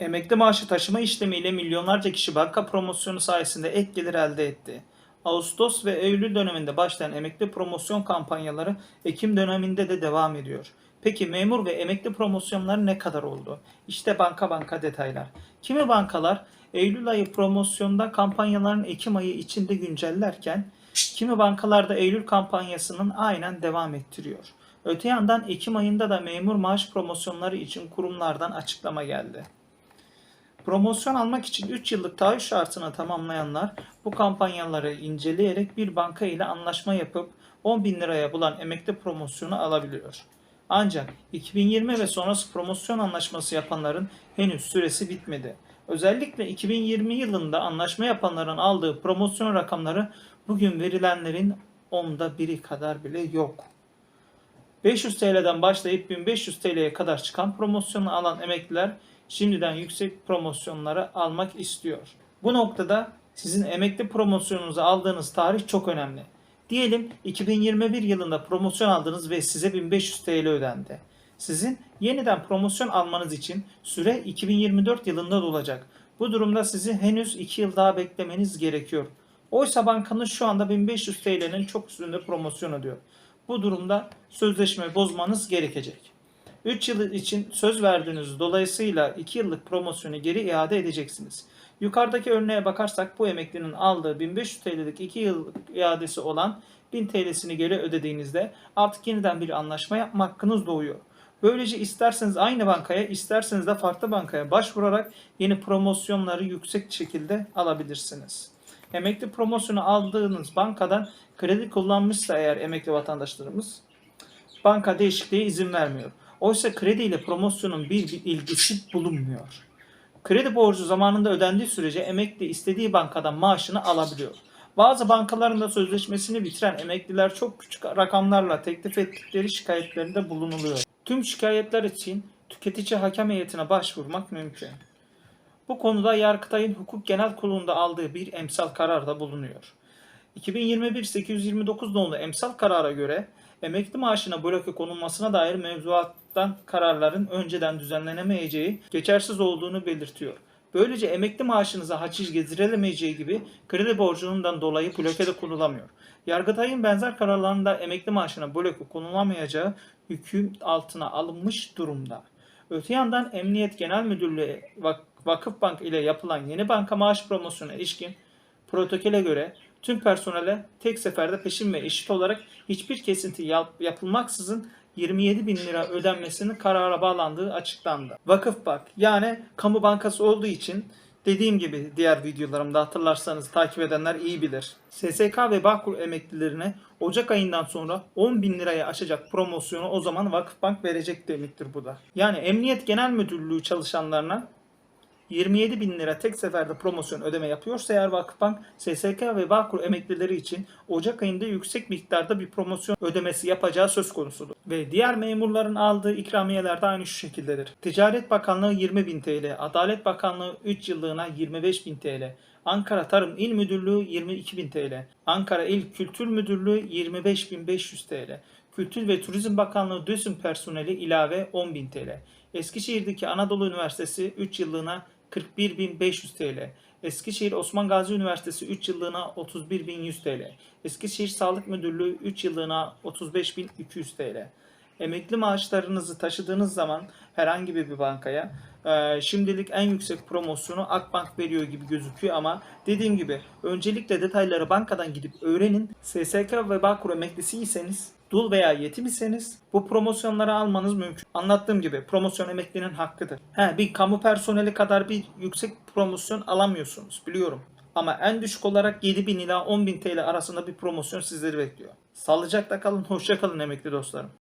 Emekli maaşı taşıma işlemiyle milyonlarca kişi banka promosyonu sayesinde ek gelir elde etti. Ağustos ve Eylül döneminde başlayan emekli promosyon kampanyaları Ekim döneminde de devam ediyor. Peki memur ve emekli promosyonları ne kadar oldu? İşte banka banka detaylar. Kimi bankalar Eylül ayı promosyonda kampanyaların Ekim ayı içinde güncellerken kimi bankalarda Eylül kampanyasının aynen devam ettiriyor. Öte yandan Ekim ayında da memur maaş promosyonları için kurumlardan açıklama geldi. Promosyon almak için 3 yıllık taahhüt şartını tamamlayanlar bu kampanyaları inceleyerek bir banka ile anlaşma yapıp 10 bin liraya bulan emekli promosyonu alabiliyor. Ancak 2020 ve sonrası promosyon anlaşması yapanların henüz süresi bitmedi. Özellikle 2020 yılında anlaşma yapanların aldığı promosyon rakamları bugün verilenlerin onda biri kadar bile yok. 500 TL'den başlayıp 1500 TL'ye kadar çıkan promosyonu alan emekliler şimdiden yüksek promosyonları almak istiyor. Bu noktada sizin emekli promosyonunuzu aldığınız tarih çok önemli. Diyelim 2021 yılında promosyon aldınız ve size 1500 TL ödendi. Sizin yeniden promosyon almanız için süre 2024 yılında dolacak. Bu durumda sizi henüz 2 yıl daha beklemeniz gerekiyor. Oysa bankanız şu anda 1500 TL'nin çok üstünde promosyon ödüyor. Bu durumda sözleşme bozmanız gerekecek. 3 yıl için söz verdiğiniz dolayısıyla 2 yıllık promosyonu geri iade edeceksiniz. Yukarıdaki örneğe bakarsak bu emeklinin aldığı 1500 TL'lik 2 yıllık iadesi olan 1000 TL'sini geri ödediğinizde artık yeniden bir anlaşma yapma hakkınız doğuyor. Böylece isterseniz aynı bankaya isterseniz de farklı bankaya başvurarak yeni promosyonları yüksek şekilde alabilirsiniz. Emekli promosyonu aldığınız bankadan kredi kullanmışsa eğer emekli vatandaşlarımız banka değişikliğe izin vermiyor. Oysa kredi ile promosyonun bir, bir ilgisi bulunmuyor. Kredi borcu zamanında ödendiği sürece emekli istediği bankadan maaşını alabiliyor. Bazı bankaların da sözleşmesini bitiren emekliler çok küçük rakamlarla teklif ettikleri şikayetlerinde bulunuluyor. Tüm şikayetler için tüketici hakem heyetine başvurmak mümkün. Bu konuda Yargıtay'ın Hukuk Genel Kurulu'nda aldığı bir emsal kararda bulunuyor. 2021-829 nolu emsal karara göre emekli maaşına bloke konulmasına dair mevzuattan kararların önceden düzenlenemeyeceği, geçersiz olduğunu belirtiyor. Böylece emekli maaşınıza haciz getirilemeyeceği gibi kredi borcundan dolayı bloke de konulamıyor. Yargıtay'ın benzer kararlarında emekli maaşına bloke konulamayacağı hüküm altına alınmış durumda. Öte yandan Emniyet Genel Müdürlüğü Vak- Vakıfbank ile yapılan yeni banka maaş promosyonuna ilişkin protokole göre tüm personele tek seferde peşin ve eşit olarak hiçbir kesinti yap- yapılmaksızın 27 bin lira ödenmesinin karara bağlandığı açıklandı. Vakıfbank yani kamu bankası olduğu için dediğim gibi diğer videolarımda hatırlarsanız takip edenler iyi bilir. SSK ve Bağkur emeklilerine Ocak ayından sonra 10 bin liraya aşacak promosyonu o zaman Vakıfbank verecek demektir bu da. Yani Emniyet Genel Müdürlüğü çalışanlarına 27 bin lira tek seferde promosyon ödeme yapıyorsa eğer Vakıfbank, SSK ve Bağkur emeklileri için Ocak ayında yüksek miktarda bir promosyon ödemesi yapacağı söz konusudur. Ve diğer memurların aldığı ikramiyeler de aynı şu şekildedir. Ticaret Bakanlığı 20 bin TL, Adalet Bakanlığı 3 yıllığına 25 bin TL, Ankara Tarım İl Müdürlüğü 22 bin TL, Ankara İl Kültür Müdürlüğü 25.500 TL, Kültür ve Turizm Bakanlığı DÖSÜM personeli ilave 10.000 TL. Eskişehir'deki Anadolu Üniversitesi 3 yıllığına 41.500 TL. Eskişehir Osman Gazi Üniversitesi 3 yıllığına 31.100 TL. Eskişehir Sağlık Müdürlüğü 3 yıllığına 35.200 TL. Emekli maaşlarınızı taşıdığınız zaman herhangi bir bankaya e, şimdilik en yüksek promosyonu Akbank veriyor gibi gözüküyor ama dediğim gibi öncelikle detayları bankadan gidip öğrenin. SSK ve Bağkur emeklisiyseniz dul veya yetim iseniz bu promosyonları almanız mümkün. Anlattığım gibi promosyon emeklinin hakkıdır. He, bir kamu personeli kadar bir yüksek promosyon alamıyorsunuz biliyorum. Ama en düşük olarak 7000 ila 10.000 TL arasında bir promosyon sizleri bekliyor. Sağlıcakla kalın, hoşça kalın emekli dostlarım.